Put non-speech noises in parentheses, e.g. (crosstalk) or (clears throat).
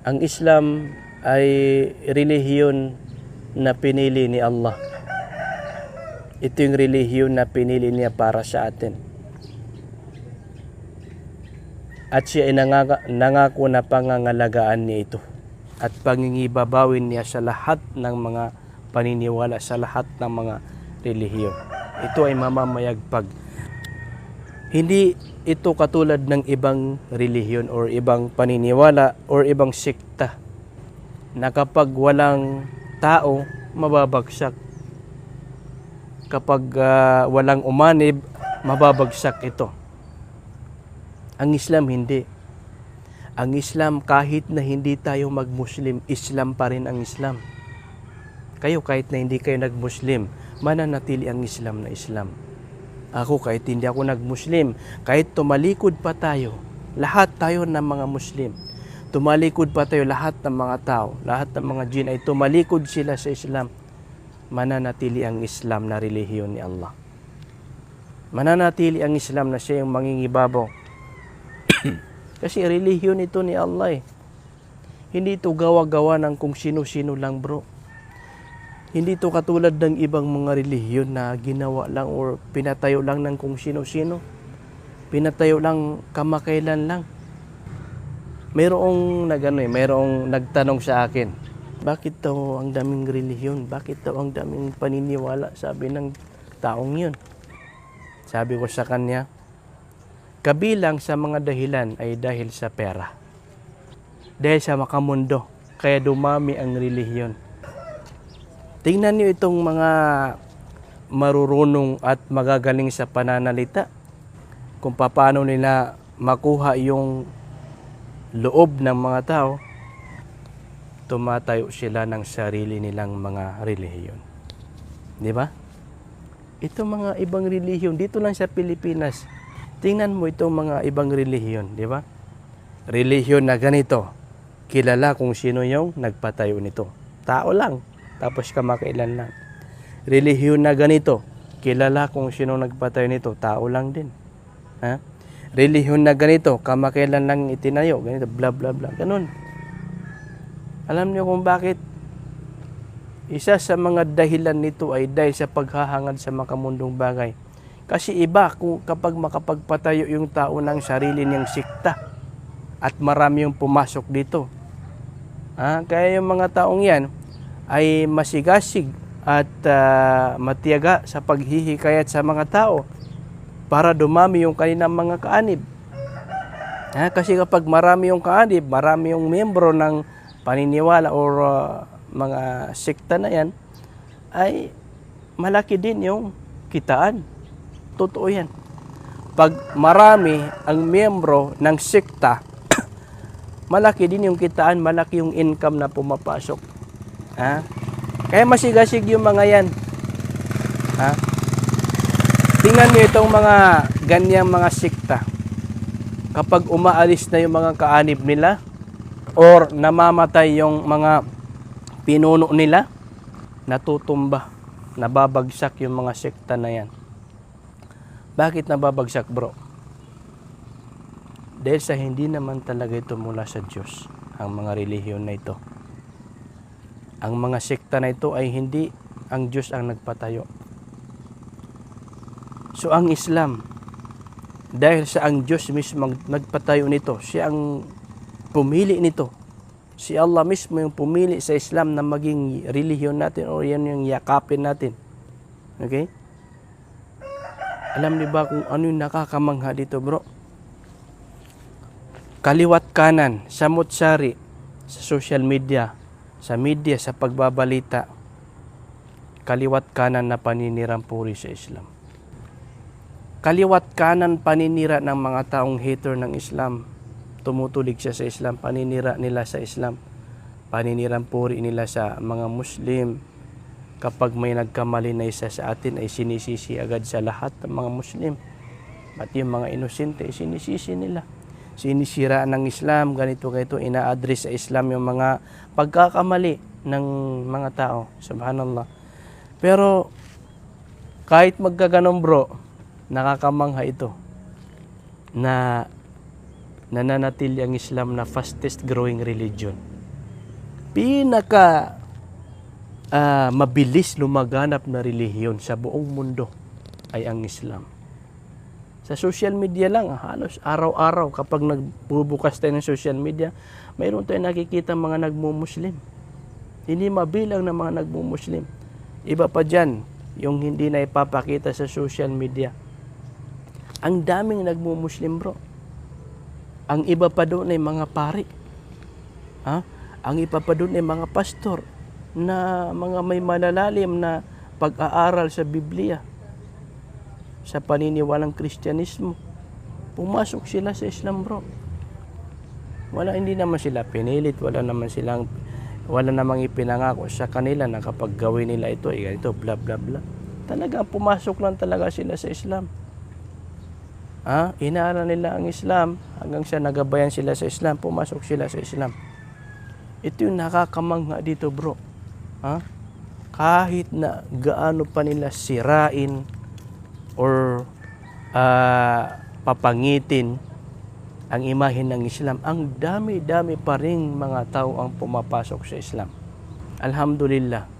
Ang Islam ay relihiyon na pinili ni Allah. Ito yung relihiyon na pinili niya para sa atin. At siya ay nangaka- nangako na pangangalagaan niya ito. At pangingibabawin niya sa lahat ng mga paniniwala, sa lahat ng mga relihiyon. Ito ay mamamayagpag. Hindi ito katulad ng ibang relihiyon or ibang paniniwala or ibang sikta na kapag walang tao, mababagsak. Kapag ah, walang umanib, mababagsak ito. Ang Islam hindi. Ang Islam kahit na hindi tayo mag-Muslim, Islam pa rin ang Islam. Kayo kahit na hindi kayo nag-Muslim, mananatili ang Islam na Islam. Ako kahit hindi ako nag-Muslim, kahit tumalikod pa tayo, lahat tayo ng mga Muslim, tumalikod pa tayo lahat ng mga tao, lahat ng mga jin ay tumalikod sila sa Islam, mananatili ang Islam na relihiyon ni Allah. Mananatili ang Islam na siya yung mangingibabaw. (coughs) Kasi relihiyon ito ni Allah eh. Hindi ito gawa-gawa ng kung sino-sino lang bro. Hindi ito katulad ng ibang mga relihiyon na ginawa lang or pinatayo lang ng kung sino-sino. Pinatayo lang kamakailan lang. Mayroong nagano eh, mayroong nagtanong sa akin, bakit daw ang daming relihiyon? Bakit daw ang daming paniniwala? Sabi ng taong yun. Sabi ko sa kanya, kabilang sa mga dahilan ay dahil sa pera. Dahil sa makamundo, kaya dumami ang relihiyon. Tingnan niyo itong mga marurunong at magagaling sa pananalita. Kung paano nila makuha yung loob ng mga tao, tumatayo sila ng sarili nilang mga relihiyon. Di ba? Ito mga ibang relihiyon, dito lang sa Pilipinas, tingnan mo itong mga ibang relihiyon, di ba? Relihiyon na ganito, kilala kung sino yung nagpatayo nito. Tao lang, tapos kamakailan lang. Relihiyon na ganito, kilala kung sino nagpatayo nito, tao lang din. Ha? Relihiyon na ganito, kamakailan lang itinayo, ganito, bla bla bla, ganun. Alam niyo kung bakit? Isa sa mga dahilan nito ay dahil sa paghahangad sa makamundong bagay. Kasi iba kung kapag makapagpatayo yung tao ng sarili niyang sikta at marami yung pumasok dito. Ah, kaya yung mga taong yan ay masigasig at ah, matiyaga sa paghihikayat sa mga tao para dumami yung kanilang mga kaanib. Ah, kasi kapag marami yung kaanib, marami yung membro ng paniniwala or ah, mga sekta na yan, ay malaki din yung kitaan. Totoo yan. Pag marami ang miyembro ng sekta, (clears throat) malaki din yung kitaan, malaki yung income na pumapasok. Ha? Kaya masigasig yung mga yan. Ha? Tingnan niyo itong mga ganyang mga sekta. Kapag umaalis na yung mga kaanib nila, or namamatay yung mga pinuno nila, natutumba, nababagsak yung mga sekta na yan. Bakit nababagsak bro? Dahil sa hindi naman talaga ito mula sa Diyos, ang mga relihiyon na ito. Ang mga sekta na ito ay hindi ang Diyos ang nagpatayo. So ang Islam, dahil sa ang Diyos mismo nagpatayo nito, siya ang pumili nito. Si Allah mismo yung pumili sa Islam na maging relihiyon natin o yan yung yakapin natin. Okay? Alam niyo ba kung ano yung nakakamangha dito bro? Kaliwat kanan, sa mutsari, sa social media, sa media, sa pagbabalita, kaliwat kanan na paninirang puri sa Islam. Kaliwat kanan paninira ng mga taong hater ng Islam. Tumutulig siya sa Islam, paninira nila sa Islam. Paninirang puri nila sa mga Muslim. Kapag may nagkamali na isa sa atin ay sinisisi agad sa lahat ng mga Muslim. At yung mga inosente sinisisi nila. Sinisira ng Islam, ganito ganito, ina-address sa Islam yung mga pagkakamali ng mga tao. Subhanallah. Pero kahit magkaganon bro, nakakamangha ito na nananatili ang Islam na fastest growing religion. Pinaka ah, mabilis lumaganap na relihiyon sa buong mundo ay ang Islam. Sa social media lang, halos araw-araw kapag nagbubukas tayo ng social media, mayroon tayong nakikita mga nagmumuslim. Hindi mabilang ng mga nagmumuslim. Iba pa dyan, yung hindi na ipapakita sa social media. Ang daming nagmumuslim bro. Ang iba pa doon ay mga pari. Ha? Ang iba pa doon ay mga pastor na mga may malalalim na pag-aaral sa Biblia sa paniniwalang Kristyanismo. Pumasok sila sa Islam, bro. Wala, hindi naman sila pinilit, wala naman silang, wala namang ipinangako sa kanila na kapag gawin nila ito, eh, ito, bla bla bla. Talagang pumasok lang talaga sila sa Islam. Ha? Inaaral nila ang Islam hanggang sa nagabayan sila sa Islam, pumasok sila sa Islam. Ito yung nakakamangha dito, bro. Ha? Kahit na gaano pa nila sirain or ah, papangitin ang imahe ng Islam, ang dami-dami pa rin mga tao ang pumapasok sa Islam. Alhamdulillah,